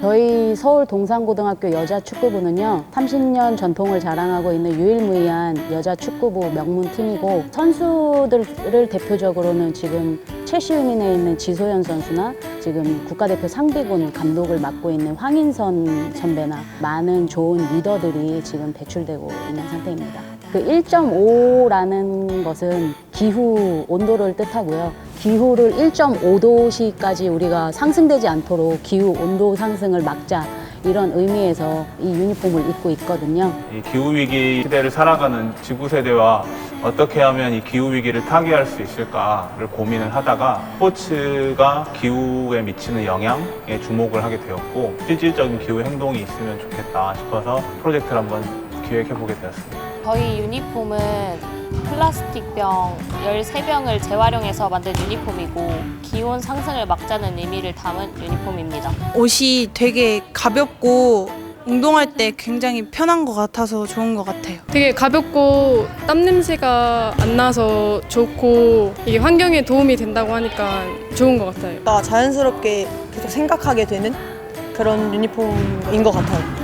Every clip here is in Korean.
저희 서울 동산고등학교 여자 축구부는요, 30년 전통을 자랑하고 있는 유일무이한 여자 축구부 명문팀이고, 선수들을 대표적으로는 지금 최시우민에 있는 지소연 선수나 지금 국가대표 상비군 감독을 맡고 있는 황인선 선배나 많은 좋은 리더들이 지금 배출되고 있는 상태입니다. 그 1.5라는 것은 기후 온도를 뜻하고요. 기후를 1.5도씨까지 우리가 상승되지 않도록 기후 온도 상승을 막자 이런 의미에서 이 유니폼을 입고 있거든요. 이 기후 위기 시대를 살아가는 지구 세대와 어떻게 하면 이 기후 위기를 타개할 수 있을까를 고민을 하다가 스포츠가 기후에 미치는 영향에 주목을 하게 되었고 실질적인 기후 행동이 있으면 좋겠다 싶어서 프로젝트를 한번 기획해 보게 되었습니다. 저희 유니폼은 플라스틱 병 13병을 재활용해서 만든 유니폼이고 기온 상승을 막자는 의미를 담은 유니폼입니다. 옷이 되게 가볍고 운동할 때 굉장히 편한 것 같아서 좋은 것 같아요. 되게 가볍고 땀 냄새가 안 나서 좋고 이게 환경에 도움이 된다고 하니까 좋은 것 같아요. 가 자연스럽게 계속 생각하게 되는 그런 유니폼인 것 같아요.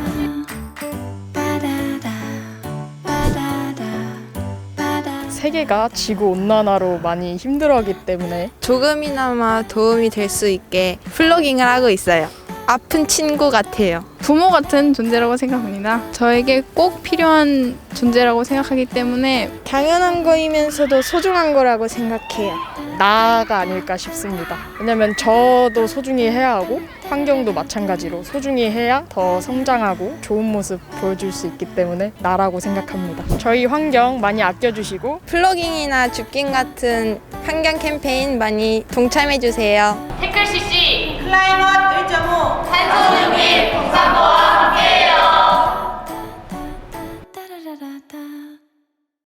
세계가 지구 온난화로 많이 힘들어하기 때문에 조금이나마 도움이 될 수 있게 플로깅을 하고 있어요. 아픈 친구 같아요. 부모 같은 존재라고 생각합니다. 저에게 꼭 필요한 존재라고 생각하기 때문에 당연한 거이면서도 소중한 거라고 생각해요. 나가 아닐까 싶습니다. 왜냐면 저도 소중히 해야 하고 환경도 마찬가지로 소중히 해야 더 성장하고 좋은 모습 보여줄 수 있기 때문에 나라고 생각합니다. 저희 환경 많이 아껴주시고 플로깅이나 줍깅 같은 환경 캠페인 많이 동참해 주세요. 태클 CC